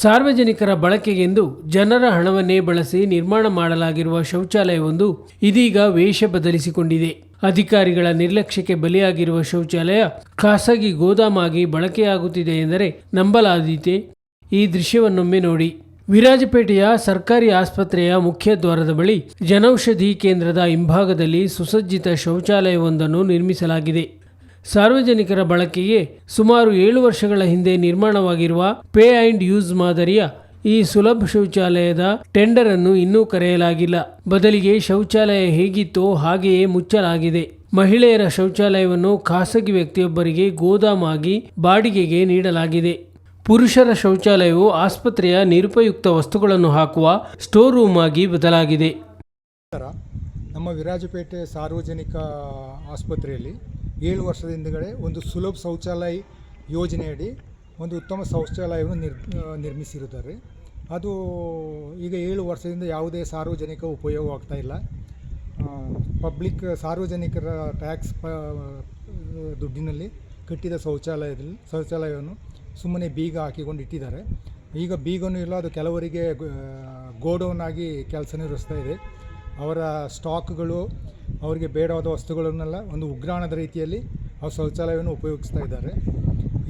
ಸಾರ್ವಜನಿಕರ ಬಳಕೆಗೆಂದು ಜನರ ಹಣವನ್ನೇ ಬಳಸಿ ನಿರ್ಮಾಣ ಮಾಡಲಾಗಿರುವ ಶೌಚಾಲಯವೊಂದು ಇದೀಗ ವೇಷ ಬದಲಿಸಿಕೊಂಡಿದೆ. ಅಧಿಕಾರಿಗಳ ನಿರ್ಲಕ್ಷ್ಯಕ್ಕೆ ಬಲಿಯಾಗಿರುವ ಶೌಚಾಲಯ ಖಾಸಗಿ ಗೋದಾಮಾಗಿ ಬಳಕೆಯಾಗುತ್ತಿದೆ ಎಂದರೆ ನಂಬಲಾದೀತೆ. ಈ ದೃಶ್ಯವನ್ನೊಮ್ಮೆ ನೋಡಿ. ವಿರಾಜಪೇಟೆಯ ಸರ್ಕಾರಿ ಆಸ್ಪತ್ರೆಯ ಮುಖ್ಯ ದ್ವಾರದ ಬಳಿ ಜನೌಷಧಿ ಕೇಂದ್ರದ ಹಿಂಭಾಗದಲ್ಲಿ ಸುಸಜ್ಜಿತ ಶೌಚಾಲಯವೊಂದನ್ನು ನಿರ್ಮಿಸಲಾಗಿದೆ. ಸಾರ್ವಜನಿಕರ ಬಳಕೆಗೆ ಸುಮಾರು ಏಳು ವರ್ಷಗಳ ಹಿಂದೆ ನಿರ್ಮಾಣವಾಗಿರುವ ಪೇ ಆ್ಯಂಡ್ ಯೂಸ್ ಮಾದರಿಯ ಈ ಸುಲಭ ಶೌಚಾಲಯದ ಟೆಂಡರ್ ಅನ್ನು ಇನ್ನೂ ಕರೆಯಲಾಗಿಲ್ಲ. ಬದಲಿಗೆ ಶೌಚಾಲಯ ಹೇಗಿತ್ತೋ ಹಾಗೆಯೇ ಮುಚ್ಚಲಾಗಿದೆ. ಮಹಿಳೆಯರ ಶೌಚಾಲಯವನ್ನು ಖಾಸಗಿ ವ್ಯಕ್ತಿಯೊಬ್ಬರಿಗೆ ಗೋದಾಮಾಗಿ ಬಾಡಿಗೆಗೆ ನೀಡಲಾಗಿದೆ. ಪುರುಷರ ಶೌಚಾಲಯವು ಆಸ್ಪತ್ರೆಯ ನಿರುಪಯುಕ್ತ ವಸ್ತುಗಳನ್ನು ಹಾಕುವ ಸ್ಟೋರ್ ರೂಮ್ ಆಗಿ ಬದಲಾಗಿದೆ. ನಮ್ಮ ವಿರಾಜಪೇಟೆ ಸಾರ್ವಜನಿಕ ಆಸ್ಪತ್ರೆಯಲ್ಲಿ ಏಳು ವರ್ಷದ ಹಿಂದುಗಡೆ ಒಂದು ಸುಲಭ ಶೌಚಾಲಯ ಯೋಜನೆಯಡಿ ಒಂದು ಉತ್ತಮ ಶೌಚಾಲಯವನ್ನು ನಿರ್ ನಿರ್ಮಿಸಿರುತ್ತಾರೆ. ಅದು ಈಗ ಏಳು ವರ್ಷದಿಂದ ಯಾವುದೇ ಸಾರ್ವಜನಿಕ ಉಪಯೋಗವಾಗ್ತಾ ಇಲ್ಲ. ಪಬ್ಲಿಕ್ ಸಾರ್ವಜನಿಕರ ಟ್ಯಾಕ್ಸ್ ಪ, ದುಡ್ಡಿನಲ್ಲಿ ಕಟ್ಟಿದ ಶೌಚಾಲಯದಲ್ಲಿ, ಶೌಚಾಲಯವನ್ನು ಸುಮ್ಮನೆ ಬೀಗ ಹಾಕಿಕೊಂಡು ಇಟ್ಟಿದ್ದಾರೆ. ಈಗ ಬೀಗನೂ ಇಲ್ಲ, ಅದು ಕೆಲವರಿಗೆ ಗೋಡೌನ್ ಆಗಿ ಕೆಲಸ ನಿರ್ವಹಿಸ್ತಾ ಇದೆ. ಅವರ ಸ್ಟಾಕ್ಗಳು, ಅವರಿಗೆ ಬೇಡವಾದ ವಸ್ತುಗಳನ್ನೆಲ್ಲ ಒಂದು ಉಗ್ರಾಣದ ರೀತಿಯಲ್ಲಿ ಆ ಶೌಚಾಲಯವನ್ನು ಉಪಯೋಗಿಸ್ತಾ ಇದ್ದಾರೆ.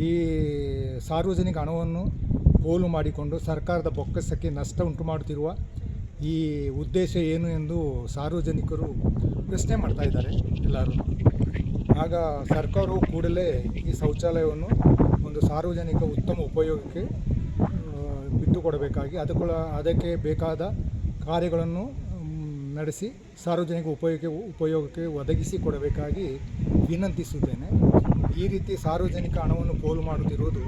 ಈ ಸಾರ್ವಜನಿಕ ಹಣವನ್ನು ಪೋಲು ಮಾಡಿಕೊಂಡು ಸರ್ಕಾರದ ಬೊಕ್ಕಸಕ್ಕೆ ನಷ್ಟ ಉಂಟು ಮಾಡುತ್ತಿರುವ ಈ ಉದ್ದೇಶ ಏನು ಎಂದು ಸಾರ್ವಜನಿಕರು ಪ್ರಶ್ನೆ ಮಾಡ್ತಾ ಇದ್ದಾರೆ ಎಲ್ಲರೂ. ಆಗ ಸರ್ಕಾರವು ಕೂಡಲೇ ಈ ಶೌಚಾಲಯವನ್ನು ಒಂದು ಸಾರ್ವಜನಿಕ ಉತ್ತಮ ಉಪಯೋಗಕ್ಕೆ ಬಿಟ್ಟುಕೊಡಬೇಕಾಗಿ ಬಿಟ್ಟು ಕೊಡಬೇಕಾಗಿ ಅದಕ್ಕೆ ಅದಕ್ಕೆ ಬೇಕಾದ ಕಾರ್ಯಗಳನ್ನು ನಡೆಸಿ ಸಾರ್ವಜನಿಕ ಉಪಯೋಗಕ್ಕೆ ಉಪಯೋಗಕ್ಕೆ ಒದಗಿಸಿ ಕೊಡಬೇಕಾಗಿ ವಿನಂತಿಸುತ್ತೇನೆ. ಈ ರೀತಿ ಸಾರ್ವಜನಿಕ ಹಣವನ್ನು ಪೋಲು ಮಾಡುತ್ತಿರುವುದು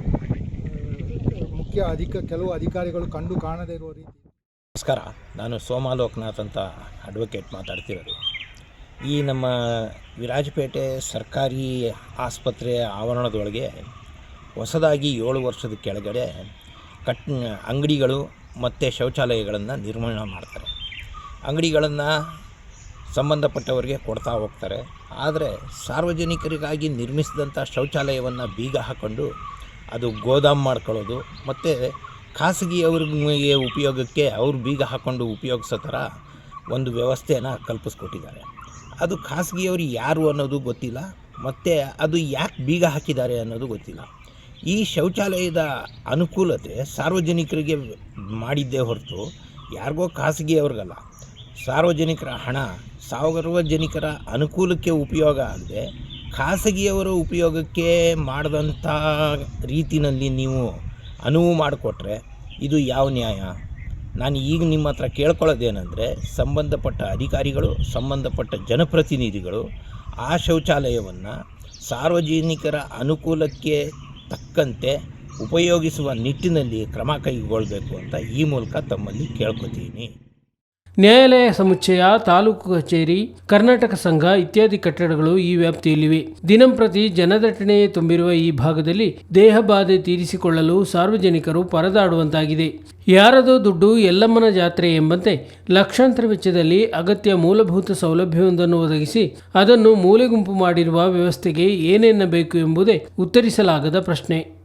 ಮುಖ್ಯ ಅಧಿಕ, ಕೆಲವು ಅಧಿಕಾರಿಗಳು ಕಂಡು ಕಾಣದೇ ಇರುವ ರೀತಿ. ನಮಸ್ಕಾರ. ನಾನು ಸೋಮಾ ಲೋಕನಾಥ್ ಅಂತ ಅಡ್ವೊಕೇಟ್ ಮಾತಾಡ್ತಿರೋದು. ಈ ನಮ್ಮ ವಿರಾಜಪೇಟೆ ಸರ್ಕಾರಿ ಆಸ್ಪತ್ರೆಯ ಆವರಣದೊಳಗೆ ಹೊಸದಾಗಿ ಏಳು ವರ್ಷದ ಕೆಳಗಡೆ ಕಟ್, ಅಂಗಡಿಗಳು ಮತ್ತು ಶೌಚಾಲಯಗಳನ್ನು ನಿರ್ಮಾಣ ಮಾಡ್ತಾರೆ. ಅಂಗಡಿಗಳನ್ನು ಸಂಬಂಧಪಟ್ಟವರಿಗೆ ಕೊಡ್ತಾ ಹೋಗ್ತಾರೆ. ಆದರೆ ಸಾರ್ವಜನಿಕರಿಗಾಗಿ ನಿರ್ಮಿಸಿದಂಥ ಶೌಚಾಲಯವನ್ನು ಬೀಗ ಹಾಕ್ಕೊಂಡು ಅದು ಗೋದಾಮ್ ಮಾಡ್ಕೊಳ್ಳೋದು, ಮತ್ತು ಖಾಸಗಿಯವ್ರಿಗೆ ಉಪಯೋಗಕ್ಕೆ ಅವ್ರು ಬೀಗ ಹಾಕ್ಕೊಂಡು ಉಪಯೋಗಿಸೋ ಥರ ಒಂದು ವ್ಯವಸ್ಥೆಯನ್ನು ಕಲ್ಪಿಸ್ಕೊಟ್ಟಿದ್ದಾರೆ. ಅದು ಖಾಸಗಿಯವರು ಯಾರು ಅನ್ನೋದು ಗೊತ್ತಿಲ್ಲ, ಮತ್ತು ಅದು ಯಾಕೆ ಬೀಗ ಹಾಕಿದ್ದಾರೆ ಅನ್ನೋದು ಗೊತ್ತಿಲ್ಲ. ಈ ಶೌಚಾಲಯದ ಅನುಕೂಲತೆ ಸಾರ್ವಜನಿಕರಿಗೆ ಮಾಡಿದ್ದೇ ಹೊರತು ಯಾರಿಗೋ ಖಾಸಗಿಯವ್ರಿಗಲ್ಲ. ಸಾರ್ವಜನಿಕರ ಹಣ ಸಾರ್ವಜನಿಕರ ಅನುಕೂಲಕ್ಕೆ ಉಪಯೋಗ ಆಗದೆ ಖಾಸಗಿಯವರ ಉಪಯೋಗಕ್ಕೆ ಮಾಡಿದಂಥ ರೀತಿಯಲ್ಲಿ ನೀವು ಅನುವು ಮಾಡಿಕೊಟ್ರೆ ಇದು ಯಾವ ನ್ಯಾಯ? ನಾನು ಈಗ ನಿಮ್ಮ ಹತ್ರ ಕೇಳ್ಕೊಳ್ಳೋದೇನೆಂದರೆ ಸಂಬಂಧಪಟ್ಟ ಅಧಿಕಾರಿಗಳು, ಸಂಬಂಧಪಟ್ಟ ಜನಪ್ರತಿನಿಧಿಗಳು ಆ ಶೌಚಾಲಯವನ್ನು ಸಾರ್ವಜನಿಕರ ಅನುಕೂಲಕ್ಕೆ ತಕ್ಕಂತೆ ಉಪಯೋಗಿಸುವ ನಿಟ್ಟಿನಲ್ಲಿ ಕ್ರಮ ಕೈಗೊಳ್ಳಬೇಕು ಅಂತ ಈ ಮೂಲಕ ತಮ್ಮಲ್ಲಿ ಕೇಳ್ಕೊತೀನಿ. ನ್ಯಾಯಾಲಯ ಸಮುಚ್ಚಯ ತಾಲೂಕು ಕಚೇರಿ, ಕರ್ನಾಟಕ ಸಂಘ ಇತ್ಯಾದಿ ಕಟ್ಟಡಗಳು ಈ ವ್ಯಾಪ್ತಿಯಲ್ಲಿವೆ. ದಿನಂಪ್ರತಿ ಜನದಟ್ಟಣೆಯೇ ತುಂಬಿರುವ ಈ ಭಾಗದಲ್ಲಿ ದೇಹಬಾಧೆ ತೀರಿಸಿಕೊಳ್ಳಲು ಸಾರ್ವಜನಿಕರು ಪರದಾಡುವಂತಾಗಿದೆ. ಯಾರದೋ ದುಡ್ಡು ಎಲ್ಲಮ್ಮನ ಜಾತ್ರೆ ಎಂಬಂತೆ ಲಕ್ಷಾಂತರ ವೆಚ್ಚದಲ್ಲಿ ಅಗತ್ಯ ಮೂಲಭೂತ ಸೌಲಭ್ಯವೊಂದನ್ನು ಒದಗಿಸಿ ಅದನ್ನು ಮೂಲೆಗುಂಪು ಮಾಡಿರುವ ವ್ಯವಸ್ಥೆಗೆ ಏನೆನ್ನಬೇಕು ಎಂಬುದೇ ಉತ್ತರಿಸಲಾಗದ ಪ್ರಶ್ನೆ.